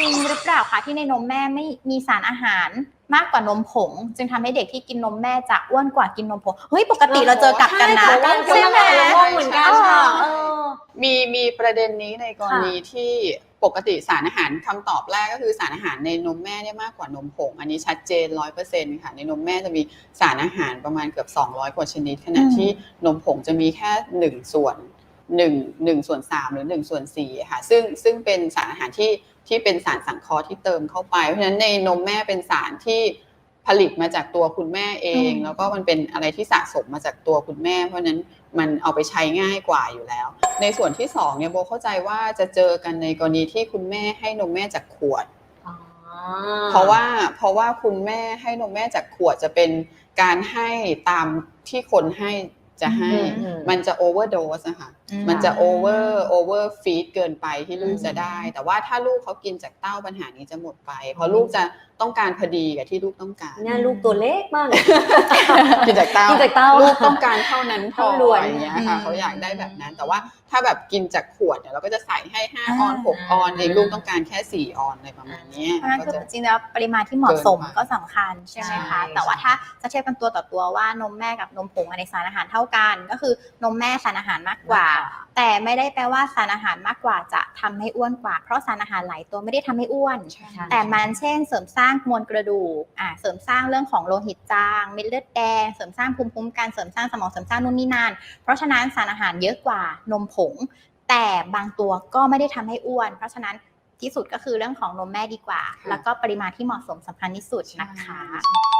จริงหรือเปล่าคะที่ในนมแม่ไม่มีสารอาหารมากกว่านมผง จึงทำให้เด็กที่กินนมแม่จะอ้วนกว่ากินนมผงเฮ้ยปกติเราเจอกลับกันนะใช่ใช่ไหมงงเหมือนกันค่ะเออมีมีประเด็นนี้ในกรณีที่ปกติสารอาหารคำตอบแรกก็คือสารอาหารในนมแม่เนี่ยมากกว่านมผง อันนี้ชัดเจนร้อยเปอร์เซ็นต์ค่ะในนมแม่จะมีสารอาหารประมาณเกือบ 200 กว่าชนิด ขณะอืมที่นมผงจะมีแค่หนึ่งส่วน หนึ่งหนึ่งส่วนสามหรือหนึ่งส่วนสี่ค่ะซึ่งซึ่งเป็นสารอาหารที่ที่เป็นสารสังเคราะห์ที่เติมเข้าไป เพราะฉะนั้นในนมแม่เป็นสารที่ผลิตมาจากตัวคุณแม่เองอืมแล้วก็มันเป็นอะไรที่สะสมมาจากตัวคุณแม่ เพราะฉะนั้นมันเอาไปใช้ง่ายกว่าอยู่แล้ว ในส่วนที่สองเนี่ยโบเข้าใจว่าจะเจอกันในกรณีที่คุณแม่ให้นมแม่จากขวดเพราะว่าเพราะว่าคุณแม่ให้นมแม่จากขวดจะเป็นการให้ตามที่คนให้จะให้อืมมันจะโอเวอร์โดสนะคะอื มมันจะโอเวอร์โอเวอร์ฟีดเกินไปที่ลูกอืมจะได้ แต่ว่าถ้าลูกเขากินจากเต้าปัญหานี้จะหมดไป เพราะลูกจะต้องการพอดีกับที่ลูกต้องการเนี่ยลูกตัวเล็กมากเลยกินจากเต้ากินจากเต้าลูกต้องการเท่านั้นพอเท่าล้วนอย่างเงี้ยค่ะอืมเขาอยากได้แบบนั้น แต่ว่าถ้าแบบกินจากขวดเนี่ยเราก็จะใส่ให้ห้าอ่าออนหกออนเองลูกต้องการแค่สี่ออนอะไรประมาณเนี้ยเพราะฉะนั้นก็คือจะจริงๆแล้วปริมาณที่เหมาะสมเกินไปก็สำคัญใช่ไหมคะใช่แต่ว่าถ้าจะเทียบกันตัวต่อตัวว่านมแม่กับนมผงอันในสารอาหารเท่ากัน ก็คือนมแม่สารอาหารมากกว่าแต่ไม่ได้แปลว่าสารอาหารมากกว่าจะทำให้อ้วนกว่า เพราะสารอาหารหลายตัวไม่ได้ทำให้อ้วนใช่แต่มันเช่น เสริมสร้างมวลกระดูกอ่าเสริมสร้างเรื่องของโลหิตจาง เม็ดเลือดแดง เสริมสร้างภูมิคุ้มกัน เสริมสร้างสมองเสริมสร้างนู่นนี่นั่น เพราะฉะนั้นสารอาหารเยอะกว่านมผง แต่บางตัวก็ไม่ได้ทำให้อ้วน เพราะฉะนั้นที่สุดก็คือเรื่องของนมแม่ดีกว่าค่ะแล้วก็ปริมาณที่เหมาะสมสำคัญที่สุดนะคะใช่